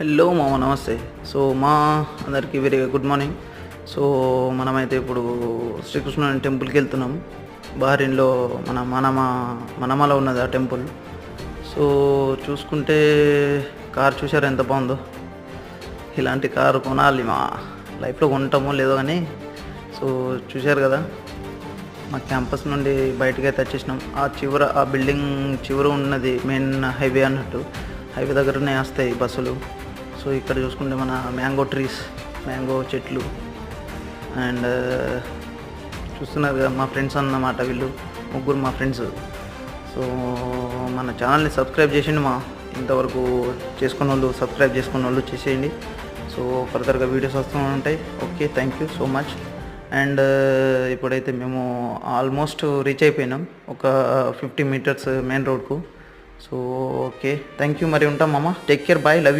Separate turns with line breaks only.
Hello మామ నమస్తే. So మా అందరికీ వెరీ గుడ్ మార్నింగ్ సో మనమైతే ఇప్పుడు శ్రీకృష్ణ టెంపుల్కి వెళ్తున్నాం. బహరీన్లో మన మనమ మనమలో ఉన్నది ఆ టెంపుల్ సో చూసుకుంటే కార్ చూసారు ఎంత బాగుందో? ఇలాంటి కారు కొనాలి మా. లైఫ్లో కొంటామో లేదో కానీ సో చూశారు కదా? మా క్యాంపస్ నుండి బయటకి అయితే వచ్చేసినాం. ఆ చివర ఆ బిల్డింగ్ చివర ఉన్నది మెయిన్ హైవే అన్నట్టు. హైవే దగ్గరనే వస్తాయి బస్సులు. సో ఇక్కడ చూసుకుంటే మన మ్యాంగో ట్రీస్ మ్యాంగో చెట్లు అండ్ చూస్తున్నారు కదా మా ఫ్రెండ్స్ అన్నమాట వీళ్ళు ముగ్గురు మా ఫ్రెండ్స్. సో మన ఛానల్ని సబ్స్క్రైబ్ చేసిండి మా ఇంతవరకు చేసుకున్న వాళ్ళు సబ్స్క్రైబ్ చేసుకున్న వాళ్ళు చేసేయండి. సో ఫర్దర్గా వీడియోస్ వస్తూ ఉంటాయి. Okay thank you so much. And ఇప్పుడైతే మేము ఆల్మోస్ట్ రీచ్ అయిపోయినాం ఒక fifty metres main రోడ్కు. So okay thank you. మరి ఉంటాం మామ. Take care. బాయ్. లవ్